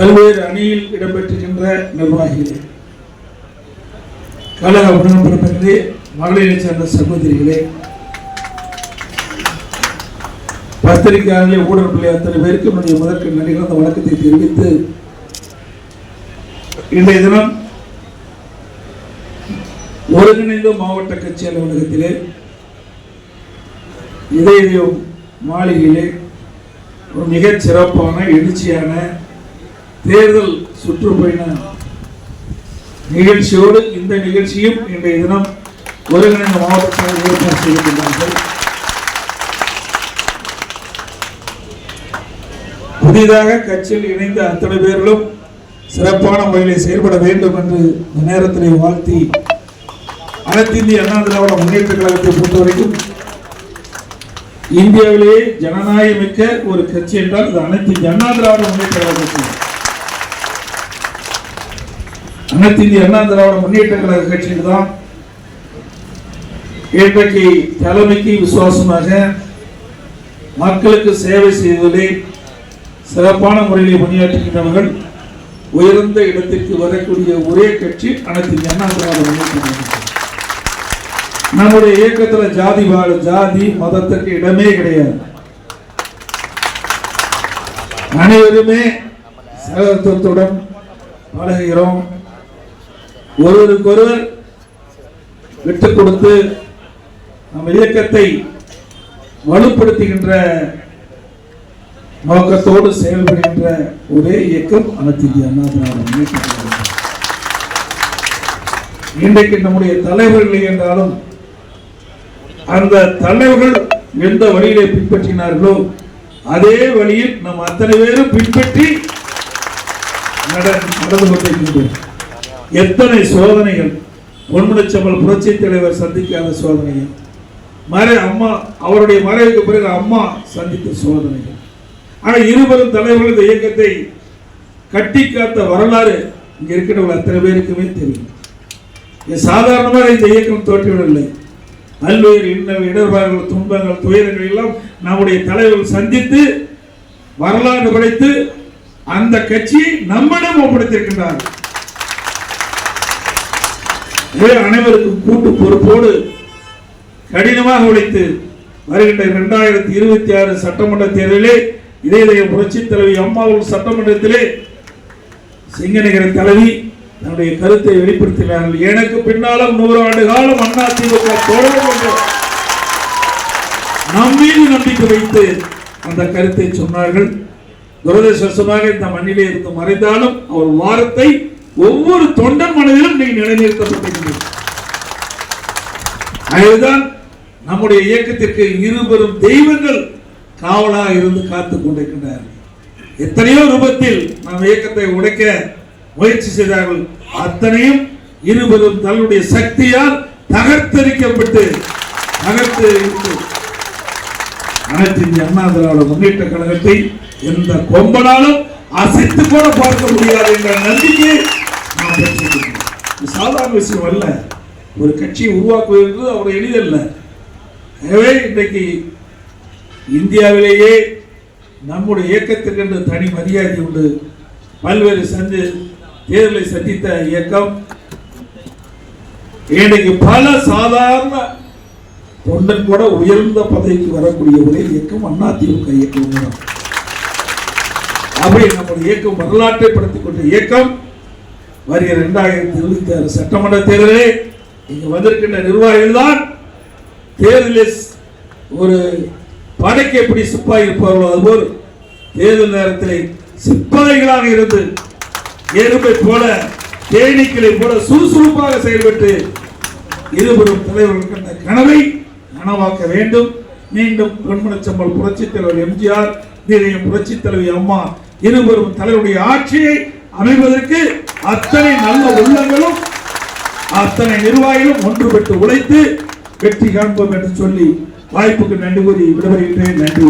பல்வேறு அணியில் இடம்பெற்றிருக்கின்ற நிர்வாகிகளே கழக உடன்பிறப்பிலே மகளிரை சேர்ந்த சகோதரிகளே பத்திரிகையாளர்களே ஊடகப்பிள்ளை அத்தனை பேருக்கு என்னுடைய முதற்கு நடிகர் வழக்கத்தை தெரிவித்து இன்றைய தினம் ஒருங்கிணைந்த மாவட்ட கட்சி அலுவலகத்திலே இதயம் மாளிகையிலே ஒரு மிகச் சிறப்பான எழுச்சியான தேர்தல் சுற்றுப்பயண நிகழ்ச்சியோடு இந்த நிகழ்ச்சியும் இன்றைய தினம் ஒருங்கிணைந்த மாவட்டத்தில் ஏற்பாடு செய்திருக்கிறார்கள். புதிதாக கட்சியில் இணைந்த அத்தனை பேர்களும் சிறப்பான முறையில் செயல்பட வேண்டும் என்று இந்த நேரத்திலே வாழ்த்தி அனைத்து இந்திய அண்ணா திராவிட முன்னேற்ற கழகத்தை பொறுத்தவரைக்கும் இந்தியாவிலேயே ஜனநாயகமிக்க ஒரு கட்சி என்றால் அது அனைத்து அண்ணா திராவிட முன்னேற்ற கழகத்தை அனைத்து இந்திய அண்ணா திராவிட முன்னேற்ற கழக கட்சியில் தான் இன்றைக்கு தலைமைக்கு விசுவாசமாக மக்களுக்கு சேவை செய்வதிலே சிறப்பான முறையில் பணியாற்றுகின்றவர்கள் உயர்ந்த இடத்திற்கு வரக்கூடிய ஒரே கட்சி அனைத்து இந்திய அண்ணா திராவிட முன்னேற்ற கழகம். நம்முடைய இயக்கத்தில் ஜாதி வாழ ஜாதி மதத்துக்கு இடமே கிடையாது. அனைவருமே சகோதரத்துடன் பழகுகிறோம். ஒருவருக்கொருவர் விட்டு கொடுத்து நம்ம இயக்கத்தை வலுப்படுத்துகின்ற நோக்கத்தோடு செயல்படுகின்ற ஒரே இயக்கம் அனைத்து இந்திய அண்ணா திராவிட இன்றைக்கு நம்முடைய தலைவர்கள் என்றாலும் அந்த தலைவர்கள் எந்த வழியிலே பின்பற்றினார்களோ அதே வழியில் நம் அத்தனை பேரும் பின்பற்றி நட- நடந்து கொண்டிருக்கின்றோம். எத்தனை சோதனைகள்? பொன்முடிச்சம்பல் புரட்சி தலைவர் சந்திக்காத சோதனைகள். மறை அம்மா அவருடைய மறைவுக்கு பிறகு அம்மா சந்தித்த சோதனைகள். ஆனால் இருவரும் தலைவர்கள் இந்த இயக்கத்தை கட்டி காத்த வரலாறு இங்கே இருக்கிறவங்க அத்தனை பேருக்குமே தெரியும். இது சாதாரணமாக இந்த இயக்கம் தோற்றிவிடவில்லை. பல்வேறு இன்னல் இடர்பாடுகள் துன்பங்கள் துயரங்கள் எல்லாம் நம்முடைய தலைவர்கள் சந்தித்து வரலாறு படைத்து அந்த கட்சியை நம்மிடம் ஒப்படைத்திருக்கின்றார்கள். எனவே அனைவருக்கும் கூட்டு பொறுப்போடு கடினமாக உழைத்து வருகின்ற இரண்டாயிரத்தி இருபத்தி ஆறு சட்டமன்ற தேர்தலிலே இதே இதய புரட்சி தலைவி அம்மாவூர் சட்டமன்றத்திலே சிங்கநகர தலைவி தன்னுடைய கருத்தை வெளிப்படுத்தினார்கள். எனக்கு பின்னாலும் நூறு ஆண்டு காலம் அண்ணா திமுக தொடரும் என்று நம் நம்பிக்கை வைத்து அந்த கருத்தை சொன்னார்கள். துரதிருஷ்டமாக இந்த மண்ணிலே இருந்து மறைந்தாலும் அவர் வாரத்தை ஒவ்வொரு தொண்டர் மனதிலும் நீ நிலைநிறுத்தப்பட்டிருக்கிறது அதுதான் நம்முடைய இயக்கத்திற்கு இருபெரும் தெய்வங்கள் காவலாக இருந்து காத்துக் கொண்டிருக்கின்றார்கள். எத்தனையோ ரூபத்தில் நம் இயக்கத்தை உடைக்க முயற்சி செய்தார்கள். அத்தனையும் இருபெரும் தன்னுடைய சக்தியால் தகர்த்தரிக்கப்பட்டு தகர்த்து இருக்கு. அனைத்து இந்திய அண்ணா திராவிட முன்னேற்ற கழகத்தை எந்த கொம்பனாலும் அசைத்து கூட பார்க்க முடியாது என்ற நம்பிக்கை சாதாரண விஷயம் அல்ல. ஒரு கட்சியை உருவாக்குவது என்பது எளிதல்ல. எனவே இன்றைக்கு இந்தியாவிலேயே நம்முடைய இயக்கத்திற்கு என்று தனி மரியாதை உண்டு. பல்வேறு சந்தி தேர்தலை சந்தித்த இயக்கம் இன்னைக்கு பல சாதாரண தொண்டன் கூட உயர்ந்த பதவிக்கு வரக்கூடிய ஒரே இயக்கம் அதிமுக இயக்கம் அப்படி நம்முடைய இயக்கம் வரலாற்றை படுத்திக் கொண்ட இயக்கம் வருகிற இரண்டாயிரத்தி இருபத்தி ஆறு சட்டமன்ற தேர்தலே இங்கே வந்திருக்கின்ற நிர்வாகிகள் தான் தேர்தலில் ஒரு படைக்கு எப்படி சிப்பாய் இருப்பார்களோ அதுபோல் தேர்தல் நேரத்தில் சிப்பாய்களாக இருந்து எறும்பை போல தேனீக்களை போல சுறுசுறுப்பாக செயல்பட்டு இருவரும் தலைவர்கள் கண்ட கனவை நனவாக்க வேண்டும். மீண்டும் பொன்மனச்சம்பல் புரட்சித் தலைவர் எம்ஜிஆர் நீரையும் புரட்சித் தலைவி அம்மா இருவரும் தலைவருடைய ஆட்சியை அமைவதற்கு அத்தனை நல்ல உள்ளங்களும் அத்தனை நிர்வாகிகளும் ஒன்றுபட்டு உழைத்து வெற்றி காண்போம் என்று சொல்லி வாய்ப்புக்கு நன்றி கூறி விடுபடுகின்றேன் நன்றி